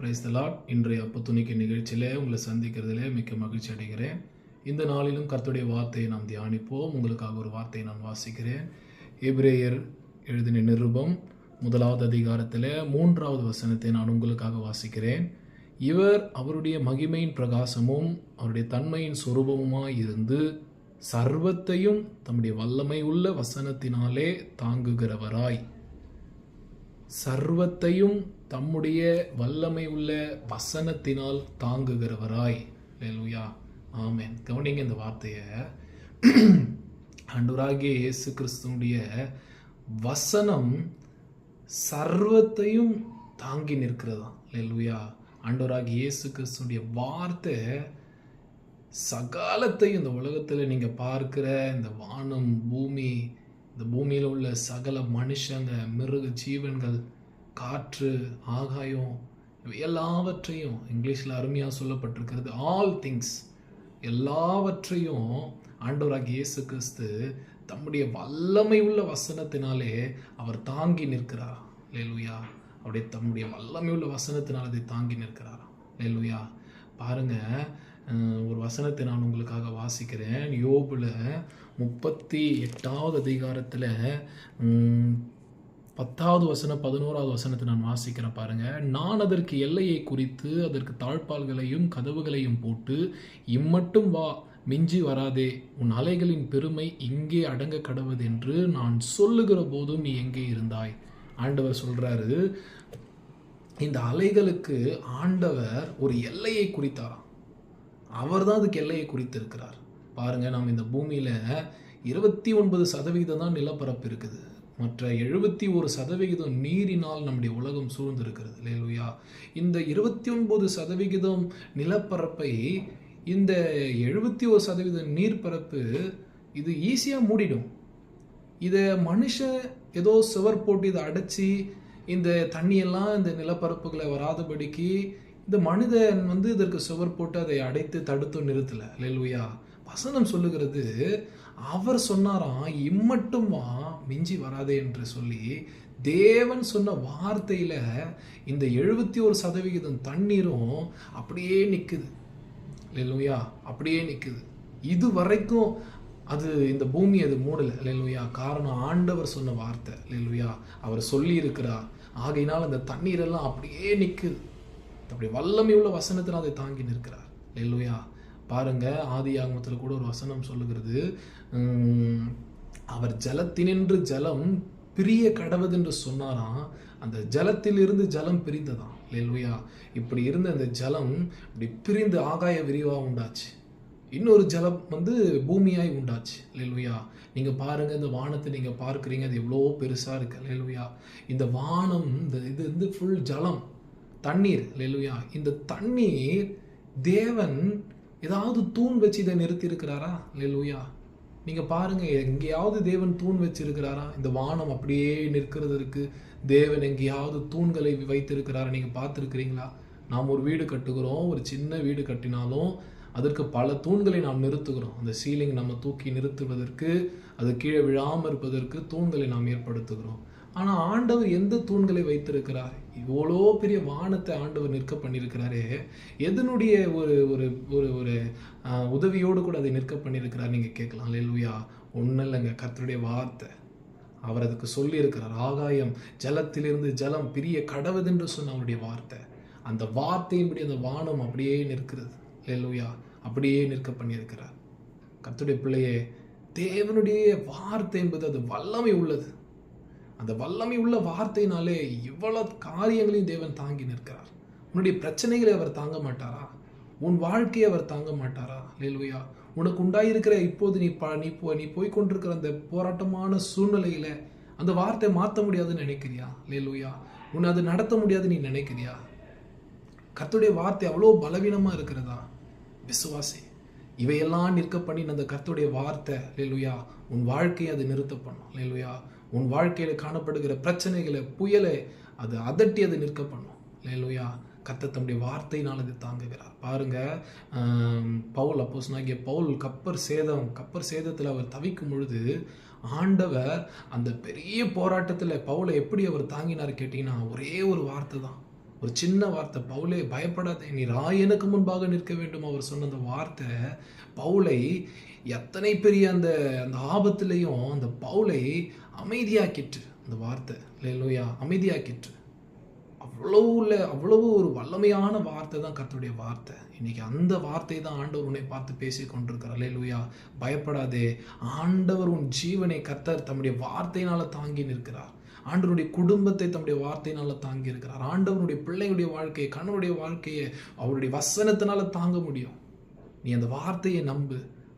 Price தலாட் இன்றைய அப்ப துணிக்க நிகழ்ச்சியிலே உங்களை சந்திக்கிறதுலே மிக்க மகிழ்ச்சி அடைகிறேன். இந்த நாளிலும் கர்த்துடைய வார்த்தையை நாம் தியானிப்போம். உங்களுக்காக ஒரு வார்த்தையை நான் வாசிக்கிறேன். எபிரேயர் எழுதின நிருபம் முதலாவது அதிகாரத்தில் மூன்றாவது வசனத்தை நான் உங்களுக்காக வாசிக்கிறேன். இவர் அவருடைய மகிமையின் பிரகாசமும் அவருடைய தன்மையின் சொரூபமுமாய் இருந்து சர்வத்தையும் தம்முடைய வல்லமை உள்ள வசனத்தினாலே தாங்குகிறவராய். சர்வத்தையும் தம்முடைய வல்லமை உள்ள வசனத்தினால் தாங்குகிறவராய். லேலுயா ஆமேன் கவனிங்க இந்த வார்த்தையை. ஆண்டவராகிய இயேசு கிறிஸ்துனுடைய வசனம் சர்வத்தையும் தாங்கி நிற்கிறதா லேலுயா ஆண்டவராகிய இயேசு கிறிஸ்துனுடைய வார்த்தை சகாலத்தையும் இந்த உலகத்தில் நீங்கள் பார்க்கிற இந்த வானம் பூமி இந்த பூமியில் உள்ள சகல மனுஷங்க மிருக ஜீவன்கள் காற்று ஆகாயம் இவை எல்லாவற்றையும் இங்கிலீஷில் அருமையாக சொல்லப்பட்டிருக்கிறது. ஆல் திங்ஸ் எல்லாவற்றையும் ஆண்டவராகிய இயேசு கிறிஸ்து தம்முடைய வல்லமை உள்ள வசனத்தினாலே அவர் தாங்கி நிற்கிறார். லேலுயா அப்படியே தம்முடைய வல்லமை உள்ள வசனத்தினால் அதை தாங்கி நிற்கிறார். லேலுயா பாருங்க ஒரு வசனத்தை நான் உங்களுக்காக வாசிக்கிறேன். யோபில் முப்பத்தி எட்டாவது அதிகாரத்தில் பத்தாவது வசனம் பதினோராவது வசனத்தை நான் வாசிக்கிறேன் பாருங்க. நான் அதற்கு எல்லையை குறித்து அதற்கு தாழ்பால்களையும் கதவுகளையும் போட்டு இம்மட்டும் வா மிஞ்சி வராதே உன் அலைகளின் பெருமை இங்கே அடங்க கடவுது என்று நான் சொல்லுகிற போதும் நீ எங்கே இருந்தாய்? ஆண்டவர் சொல்றாரு இந்த அலைகளுக்கு ஆண்டவர் ஒரு எல்லையை குறித்தாராம் அவர் தான் அதுக்கு எல்லையை குறித்திருக்கிறார். பாருங்க நாம் இந்த பூமியில இருபத்தி ஒன்பது சதவீதம் தான் நிலப்பரப்பு இருக்குது. மற்ற எழுபத்தி ஒரு சதவிகிதம் நீரினால் நம்முடைய உலகம் சூழ்ந்திருக்கிறது. இல்லையா இந்த இருபத்தி ஒன்பது சதவிகிதம் நிலப்பரப்பை இந்த எழுபத்தி ஒரு சதவீதம் நீர்ப்பரப்பு இது ஈஸியாக மூடிடும். இதை மனுஷன் ஏதோ சுவர் போட்டு இதை அடைச்சி இந்த தண்ணியெல்லாம் இந்த நிலப்பரப்புகளை வராதபடிக்கு இந்த மனிதன் வந்து இதற்கு சுவர் போட்டு அதை அடைத்து தடுத்து நிறுத்தலை. லெல்வியா வசனம் சொல்லுகிறது அவர் சொன்னாராம் இம்மட்டும்மா மிஞ்சி வராதே என்று சொல்லி தேவன் சொன்ன வார்த்தையில் இந்த எழுபத்தி ஒரு சதவிகிதம் தண்ணீரும் அப்படியே நிற்குது இல்லையா அப்படியே நிற்குது இது வரைக்கும் அது இந்த பூமி அது மூடலை இல்லையா காரணம் ஆண்டவர் சொன்ன வார்த்தை இல்லையா அவர் சொல்லி இருக்கிறார் ஆகையினால் அந்த தண்ணீரெல்லாம் அப்படியே நிற்குது அப்படி வல்லமை உள்ள வசனத்தில் அதை தாங்கி நிற்கிறார். இல்லையா பாருங்க ஆதி ஆகமத்தில் கூட ஒரு வசனம் சொல்லுகிறது அவர் ஜலத்தினின்று ஜலம் பிரிய கடவுதென்று சொன்னாராம் அந்த ஜலத்திலிருந்து ஜலம் பிரிந்ததாம். இல்லையா இப்படி இருந்த அந்த ஜலம் இப்படி பிரிந்து ஆகாய விரிவாக உண்டாச்சு. இன்னொரு ஜலம் வந்து பூமியாய் உண்டாச்சு. இல்லையா நீங்கள் பாருங்கள் இந்த வானத்தை நீங்கள் பார்க்குறீங்க அது எவ்வளோ பெருசாக இருக்கு. இல்லையா இந்த வானம் இந்த இது வந்து ஃபுல் ஜலம் தண்ணீர். இல்லையா இந்த தண்ணீர் தேவன் ஏதாவது தூண் வச்சு இதை நிறுத்தியிருக்கிறாரா? லூயா நீங்கள் பாருங்கள் எங்கேயாவது தேவன் தூண் வச்சிருக்கிறாரா? இந்த வானம் அப்படியே நிற்கிறதற்கு தேவன் எங்கேயாவது தூண்களை வைத்திருக்கிறாரா? நீங்கள் பார்த்துருக்கிறீங்களா? நாம் ஒரு வீடு கட்டுகிறோம் ஒரு சின்ன வீடு கட்டினாலும் அதற்கு பல தூண்களை நாம் நிறுத்துகிறோம். அந்த சீலிங் நம்ம தூக்கி நிறுத்துவதற்கு அது கீழே விழாமல் இருப்பதற்கு தூண்களை நாம் ஏற்படுத்துகிறோம். ஆனால் ஆண்டவர் எந்த தூண்களை வைத்திருக்கிறார்? இவ்வளோ பெரிய வானத்தை ஆண்டவர் நிற்க பண்ணியிருக்கிறாரே. எதனுடைய ஒரு ஒரு ஒரு ஒரு உதவியோடு கூட அதை நிற்க பண்ணியிருக்கிறார் நீங்கள் கேட்கலாம். லெல்வியா ஒன்றும் இல்லைங்க கர்த்தருடைய வார்த்தை. அவர் அதுக்கு சொல்லியிருக்கிறார். ஆகாயம் ஜலத்திலிருந்து ஜலம் பிரிய கடவுதென்று சொன்ன அவருடைய வார்த்தை. அந்த வார்த்தையின்படி அந்த வானம் அப்படியே நிற்கிறது. லூயா அப்படியே நிற்க பண்ணியிருக்கிறார். கத்துடைய பிள்ளையே தேவனுடைய வார்த்தை என்பது அது வல்லமை உள்ளது. அந்த வல்லமை உள்ள வார்த்தையினாலே இவ்வளவு காரியங்களையும் தேவன் தாங்கி நிற்கிறார். உன்னுடைய பிரச்சனைகளை அவர் தாங்க மாட்டாரா? உன் வாழ்க்கையை அவர் தாங்க மாட்டாரா? லேல்வையா உனக்கு உண்டாயிருக்கிற இப்போது நீ ப நீ போ நீ போய் கொண்டிருக்கிற அந்த போராட்டமான சூழ்நிலையில அந்த வார்த்தையை மாற்ற முடியாதுன்னு நினைக்கிறியா? லேலுயா உன்னை அது நடத்த முடியாதுன்னு நீ நினைக்கிறியா? கத்துடைய வார்த்தை அவ்வளோ பலவீனமா இருக்கிறதா? விசுவாசி. இவையெல்லாம் நிற்க பண்ணி அந்த கத்துடைய வார்த்தை லேலுயா உன் வாழ்க்கையை அது நிறுத்த பண்ணும். லேலுயா உன் வாழ்க்கையில் காணப்படுகிற பிரச்சனைகளை புயலை அது அதட்டி அது நிற்க பண்ணும். இல்லையா கத்த தம்முடைய வார்த்தையினால் அது தாங்குகிறார். பாருங்க பவுல் அப்போஸ் நாகிய பவுல் கப்பர் சேதம் கப்பர் சேதத்தில் அவர் தவிக்கும் பொழுது ஆண்டவர் அந்த பெரிய போராட்டத்தில் பவுலை எப்படி அவர் தாங்கினார் கேட்டிங்கன்னா ஒரே ஒரு வார்த்தை தான். ஒரு சின்ன வார்த்தை பவுலே பயப்படாதே நீ ராயனுக்கு முன்பாக நிற்க வேண்டும் அவர் சொன்ன அந்த வார்த்தை. பவுலை எத்தனை பெரிய அந்த அந்த ஆபத்துலேயும் அந்த பவுலை அமைதியாக்கிட்டு அந்த வார்த்தை. இல்லையா அமைதியாக்கிட்டு அவ்வளவு உள்ள அவ்வளவு ஒரு வல்லமையான வார்த்தை தான் கர்த்தருடைய வார்த்தை. இன்னைக்கு அந்த வார்த்தை தான் ஆண்டவர் உன்னை பார்த்து பேசி கொண்டிருக்கிறார். அல்லேலூயா பயப்படாதே. ஆண்டவர் உன் ஜீவனை கர்த்தர் தம்முடைய வார்த்தையினால் தாங்கி நிற்கிறார். ஆண்டவருடைய குடும்பத்தை தம்முடைய வார்த்தையினால தாங்கி இருக்கிறார் ஆண்டவருடைய பிள்ளையுடைய வாழ்க்கையை கணவருடைய வாழ்க்கையை அவருடைய வசனத்தினால தாங்க முடியும். நீ அந்த வார்த்தையை நம்பு.